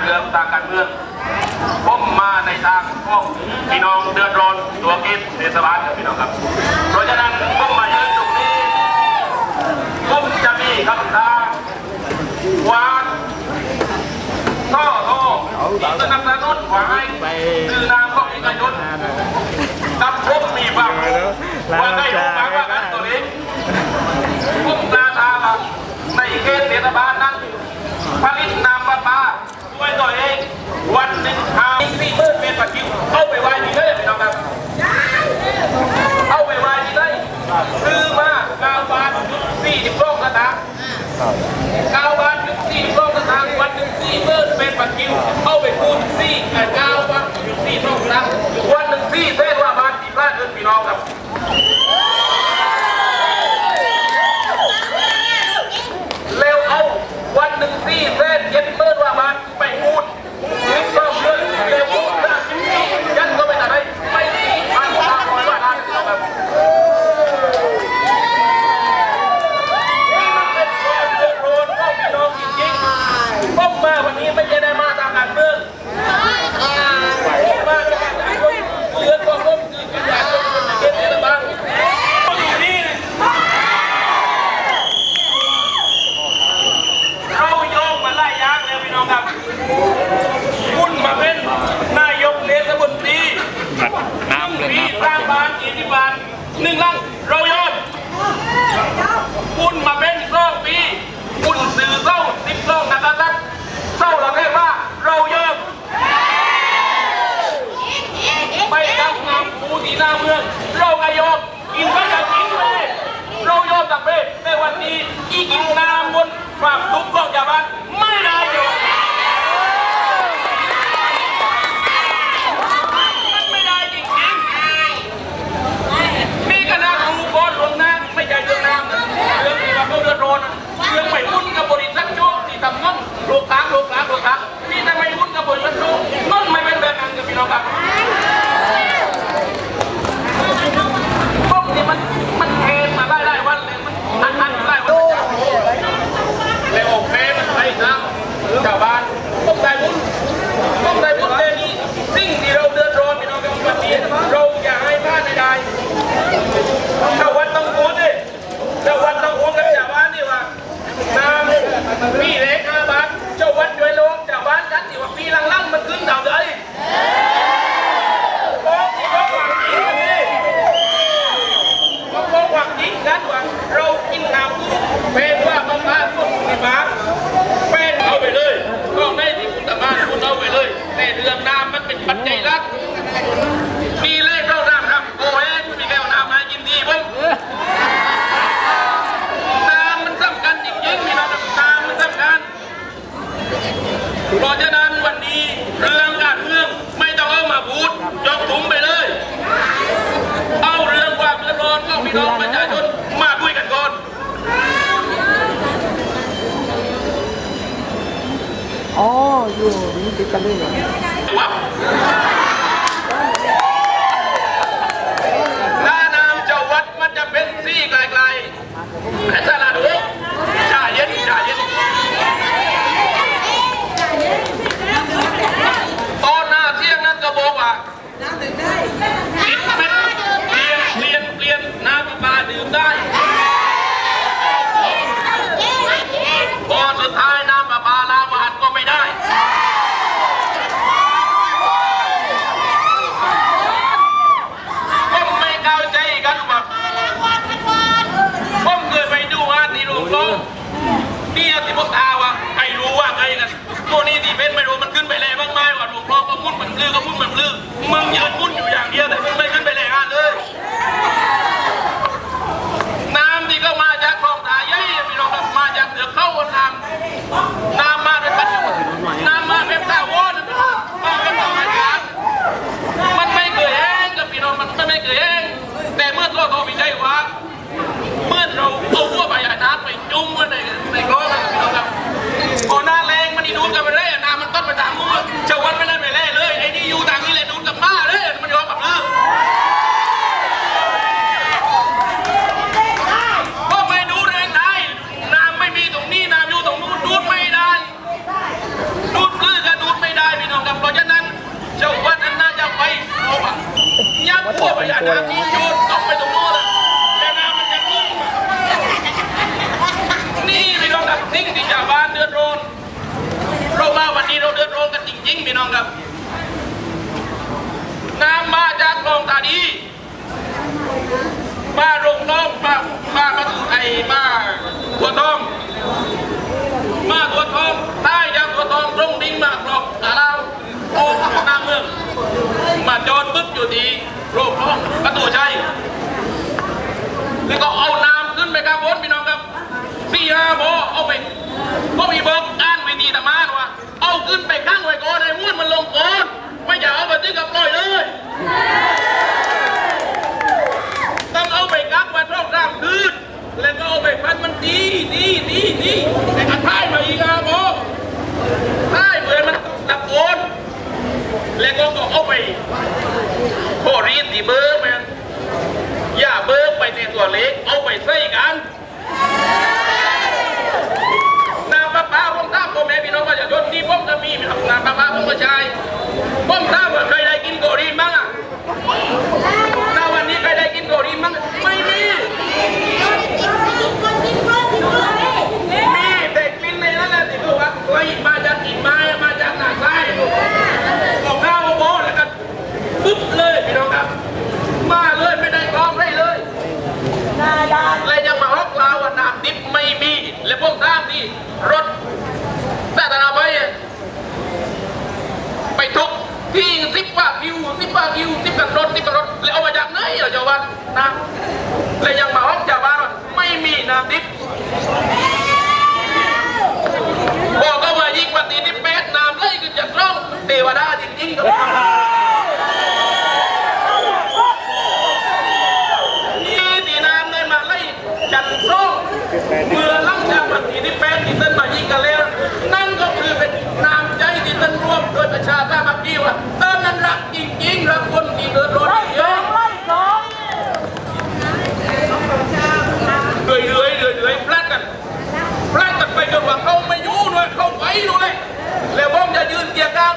เรื่องทางการเมืองพ้มมาในทางพวกพี่น้องเดือดร้อนตัวกินเทศบาลพี่น้องครับ เพราะฉะนั้นพ้มมายืนตรงนี้พ้มจะมีคำท้าวานท่อท่อสนับสนุนหวายคือนามของเอกชนตับพ้มมีบวามรู้ว่าได้รู้มาว่ากันตัวนี้พ้มปลาชาในเกณฑ์เทศบาลนั้นผลิตักกิ้วเข้าไปพูดซี่ก้าว่าอยู่ซี่ช่องรับวันหนึ่งซี่เส้นว่าบ้านที่พลาดเอินพี่น้องครับ นน้บนความทุกข์ของชาวบ้าน พี่น้องประชาชนมาด้วยกันก่อนอ๋ออยูนี่ติดกันเลยหรอว้าวหนาน้ำจะวัดมันจะเป็นซี่ไกลๆแต่ถ้า ตัวเลย นตกไปตรงโน้นอะแต่น้ำมันจะงลุ่มนี่พี่น้องครับสิ่งที่ชาวบ้านเดือดร้อนเพราะว่าวันนี้เราเดือดร้อนกันจริงๆพี่น้องครับ น้ำมาจากคลองตาดี มาลงน้องมามาประตูไอ้มาตัวทอง มาตัวทองใต้ยางตัวทองตรงดิ่งมาครอก বিভাগ যায় বলতাম ว่าอิวติ๊เป็นรถติ๊เป็นรถแล้วเอามาจากไหนเหรอเจ้าวันนะแล้ยังมาออกจากบ้านไม่มีนะติ๊บอกก็ว่ายิ่งปฏิทินแปดน้ำไล่ขึ้นจากร่องเทวดาจริงๆครับเมื่อลังจากปฏิทินแปดที่ต้นมายิงกันแล้ว นั่นก็คือเป็นนามใจที่ต้นร่วมโดยประชาชนติเมื่อกี้ว่ รักจริงๆรักคนที่เดือดร้อนเยอะเรื่อยๆเรื่อยๆพลาดกันพลาดกันไปจนว่าเขาไม่ยู้ด้วยเขาไปด้วยเลยแล้วบ้องจะยืนเกียร์ก้า